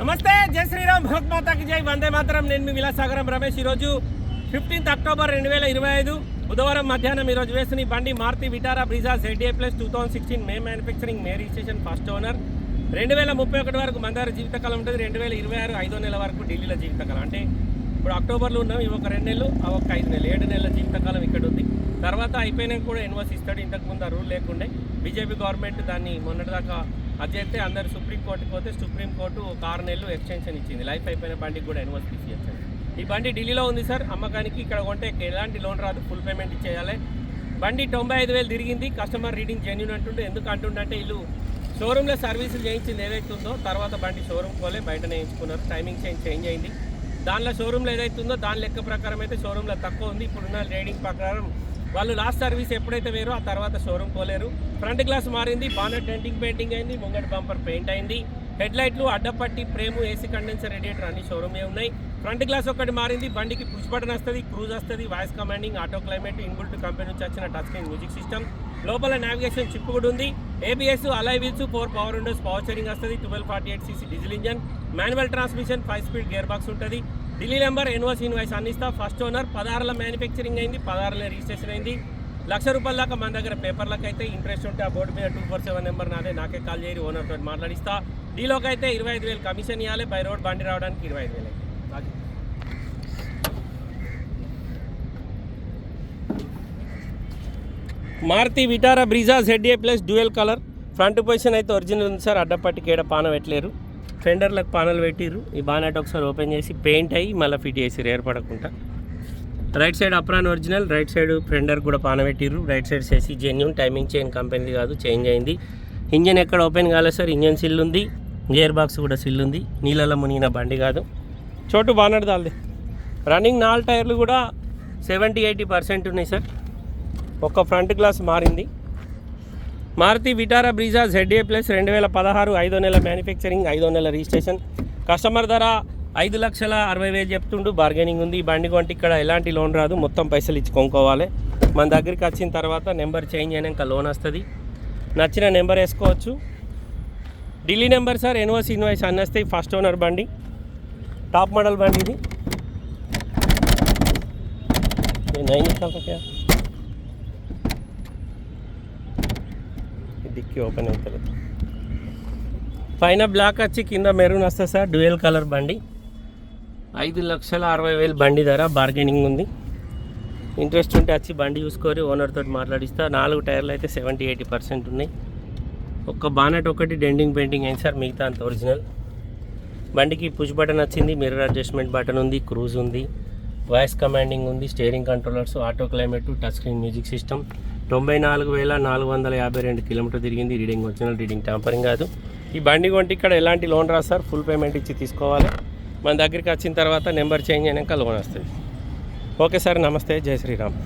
నమస్తే జై శ్రీరామ్. భరత్ మాతాకి జై. వందే మాత్రం. నేను మీ విలాసాగరం రమేష్. ఈరోజు ఫిఫ్టీన్త్ అక్టోబర్ రెండు వేల ఇరవై ఐదు బుధవారం మధ్యాహ్నం ఈరోజు వేసిన ఈ బండి Maruti Vitara Brezza ZA plus two thousand sixteen May manufacturing May registration first owner. రెండు వేల ముప్పై ఒకటి వరకు మందారు జీవితకాలం ఉంటుంది. రెండు వేల ఇరవై ఆరు ఐదో నెల వరకు ఢిల్లీలో జీవితకాలం. అంటే ఇప్పుడు అక్టోబర్లో ఉన్నాం ఇవి ఒక రెండు నెలలు ఆ ఒక ఐదు నెలలు. ఏడు నెలల జీవితకాలం ఇక్కడ ఉంది. తర్వాత అయిపోయినాక కూడా ఎన్ఓసి ఇస్తాడు. ఇంతకుముందు ఆ రూల్ లేకుండే. బీజేపీ గవర్నమెంట్ దాన్ని మొన్నటిదాకా అది చేస్తే అందరు సుప్రీంకోర్టుకి పోతే సుప్రీంకోర్టు ఆరు నెలలు ఎక్స్టెన్షన్ ఇచ్చింది. లైఫ్ అయిపోయిన బండికి కూడా ఎన్ఓసి తీసి ఇచ్చింది ఈ బండి ఢిల్లీలో ఉంది సార్. అమ్మకానికి ఇక్కడ కొంటే ఎలాంటి లోన్ రాదు. ఫుల్ పేమెంట్ ఇచ్చేయాలి. బండి తొంభై ఐదు వేలు తిరిగింది. కస్టమర్ రీడింగ్ జెన్యున్ అంటుండే. ఎందుకు అంటుండంటే వీళ్ళు షోరూంలో సర్వీసులు చేయించింది ఏదైతే ఉందో తర్వాత బండి షోరూమ్ పోలే బయటనే వేయించుకున్నారు. టైమింగ్ చేంజ్ చేంజ్ అయింది. దానిలో షోరూంలో ఏదైతే ఉందో దాని లెక్క ప్రకారం అయితే షోరూంలో తక్కువ ఉంది. ఇప్పుడున్న రేడింగ్ ప్రకారం వాళ్ళు లాస్ట్ సర్వీస్ ఎప్పుడైతే వేరో ఆ తర్వాత షోరూమ్ పోలేరు. ఫ్రంట్ గ్లాస్ మారింది బానర్ డెంటింగ్ పెయింటింగ్ అయింది ముంగటి బంపర్ పెయింట్ అయింది. హెడ్ లైట్లు అడ్డపట్టి ప్రేము ఏసీ కండెన్సర్ రేడియేటర్ అన్ని షోరూమే ఉన్నాయి. ఫ్రంట్ గ్లాస్ ఒకటి మారింది బండికి పుష్ బటన్ వస్తుంది క్రూజ్ వస్తుంది voice commanding auto climate inbuilt company నుంచి వచ్చిన టచ్ స్క్రీన్ మ్యూజిక్ సిస్టమ్ లోపల నావిగేషన్ చిప్ కూడా ఉంది. ABS alloy wheels four power windows power steering వస్తుంది twelve forty eight CC diesel engine manual transmission five speed gear box ఉంటుంది. Delhi number NOC invoice అందిస్తా. First owner పదహారుల manufacturing అయింది పదహారుల registration అయింది. లక్ష రూపాయల దాకా మన దగ్గర పేపర్లకు అయితే ఇంట్రెస్ట్ ఉంటే ఆ బోర్డు మీద టూ ఫోర్ సెవెన్ నెంబర్ నాదే. నాకే కాల్ చేయరు ఓనర్ తోటి మాట్లాడిస్తా. డీలోకి అయితే ఇరవై ఐదు వేలు కమిషన్ ఇవ్వాలి బై రోడ్ బండి రావడానికి ఇరవై ఐదు వేలు Maruti Vitara Brezza ZA plus dual colour. Front position అయితే ఒరిజినల్ ఉంది సార్. అడ్డపట్టి కేడ పాన పెట్టలేరు ఫెండర్లకు పానలు పెట్టిర్రు. ఈ బానెట్ ఒకసారి ఓపెన్ చేసి పెయింట్ అయ్యి మళ్ళీ ఫిట్ చేసి ఏర్పడకుండా. Right side apron original right side fender కూడా పాన పెట్టిర్రు. రైట్ సైడ్ చేసి జెన్యున్ టైమింగ్ చైన్ కంపెనీ కాదు చేంజ్ అయింది. ఇంజన్ ఎక్కడ ఓపెన్ కాలేదు సార్? ఇంజన్ సిల్ ఉంది. గేర్ బాక్స్ కూడా సిల్ ఉంది. నీళ్ళలో మునిగిన బండి కాదు. చోటు బానెట్ దాల్ది. రన్నింగ్ నాలుగు టైర్లు కూడా సెవెంటీ ఎయిటీ పర్సెంట్ ఉన్నాయి సార్. ఒక ఫ్రంట్ గ్లాస్ మారింది. Maruti Vitara Brezza ZA plus రెండు వేల పదహారు ఐదో నెల మ్యానుఫ్యాక్చరింగ్ ఐదో నెల రిజిస్ట్రేషన్ కస్టమర్ ధర ఐదు లక్షల అరవై వేలు చెప్తుండు. బార్గెనింగ్ ఉంది. ఈ బండి కొంటే ఇక్కడ ఎలాంటి లోన్ రాదు. మొత్తం పైసలు ఇచ్చి కొనుక్కోవాలి. మన దగ్గరికి వచ్చిన తర్వాత నెంబర్ చేంజ్ అయినాక లోన్ వస్తుంది. నచ్చిన నెంబర్ వేసుకోవచ్చు. Delhi number sir NOC invoice అన్నస్తే first owner బండి. టాప్ మోడల్ బండి ఇది. ये డిక్కీ ఓపెన్ అవుతుంది. పైన బ్లాక్ వచ్చి కింద మెరూన్ వస్తుంది సార్ డ్యూయల్ కలర్ బండి. ఐదు లక్షల అరవై వేలు బండి ధర బార్గెనింగ్ ఉంది. ఇంట్రెస్ట్ ఉంటే వచ్చి బండి చూసుకొని ఓనర్తో మాట్లాడిస్తా. నాలుగు టైర్లు అయితే సెవెంటీ ఎయిటీ పర్సెంట్ ఉన్నాయి. ఒక్క బానెట్ ఒకటి డెండింగ్ పెయింటింగ్ అయింది సార్ మిగతా అంత ఒరిజినల్ బండికి పుష్ బటన్ వచ్చింది మిర్రర్ అడ్జస్ట్మెంట్ బటన్ ఉంది క్రూజ్ ఉంది. వాయిస్ కమాండింగ్ ఉంది steering controllers auto climate touch screen music system తొంభై నాలుగు వేల నాలుగు వందల యాభై రెండు కిలోమీటర్ తిరిగింది. రీడింగ్ ఒరిజినల్ రీడింగ్ ట్యాంపరింగ్ కాదు. ఈ బండి కొంటే ఇక్కడ ఎలాంటి లోన్ రాదు సార్? ఫుల్ పేమెంట్ ఇచ్చి తీసుకోవాలి. మన దగ్గరికి వచ్చిన తర్వాత నెంబర్ చేంజ్ అయినాక లోన్ వస్తుంది. ఓకే సార్ నమస్తే. జై శ్రీరామ్.